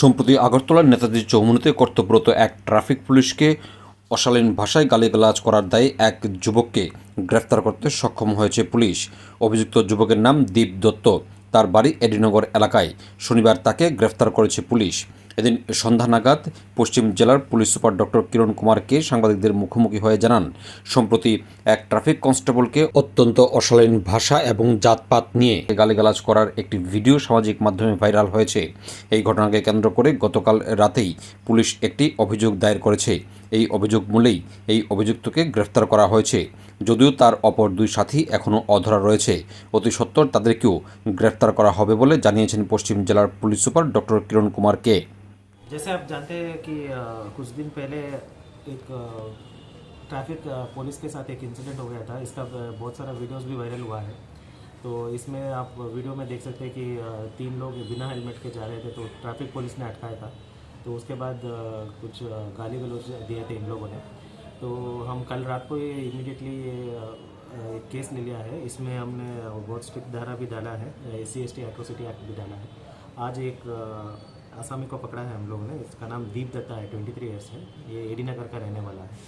সম্প্রতি আগরতলার নেতাজি চৌমুনিতে কর্তব্যরত এক ট্রাফিক পুলিশকে অশালীন ভাষায় গালিগালাজ করার দায়ে এক যুবককে গ্রেফতার করতে সক্ষম হয়েছে পুলিশ। অভিযুক্ত যুবকের নাম দীপ দত্ত। তার বাড়ি এডিনগর এলাকায়। শনিবার তাকে গ্রেফতার করেছে পুলিশ। এদিন সন্ধ্যা নাগাদ পশ্চিম জেলার পুলিশ সুপার ডক্টর কিরণ কুমারকে সাংবাদিকদের মুখোমুখি হয়ে জানান, সম্প্রতি এক ট্রাফিক কনস্টেবলকে অত্যন্ত অশালীন ভাষা এবং জাতপাত নিয়ে গালিগালাজ করার একটি ভিডিও সামাজিক মাধ্যমে ভাইরাল হয়েছে। এই ঘটনাকে কেন্দ্র করে গতকাল রাতেই পুলিশ একটি অভিযোগ দায়ের করেছে। এই অভিযোগ মূলেই এই অভিযুক্তকে গ্রেফতার করা হয়েছে। যদিও তার অপর দুই সাথী এখনও অধরা রয়েছে। অতি সত্বর তাদেরকেও গ্রেফতার করা হবে বলে জানিয়েছেন পশ্চিম জেলার police super doctor Kiran Kumar কে जैसे आप जानते हैं कि कुछ दिन पहले एक ट्रैफ़िक पुलिस के साथ एक इंसिडेंट हो गया था। इसका बहुत सारा वीडियोस भी वायरल हुआ है। तो इसमें आप वीडियो में देख सकते हैं कि तीन लोग बिना हेलमेट के जा रहे थे तो ट्रैफ़िक पुलिस ने अटकाया था। तो उसके बाद कुछ गाली गलौज दिए थे इन लोगों ने। तो हम कल रात को ये इमीडिएटली एक केस ले लिया है। इसमें हमने बहुत स्ट्रिक्ट धारा भी डाला है। C S T atrocity act भी डाला है। आज एक आसामी को पकड़ा है हम लोगों ने। इसका नाम दीप दत्ता है ट्वेंटी थ्री ईयर्स है। ये एडी नगर का रहने वाला है।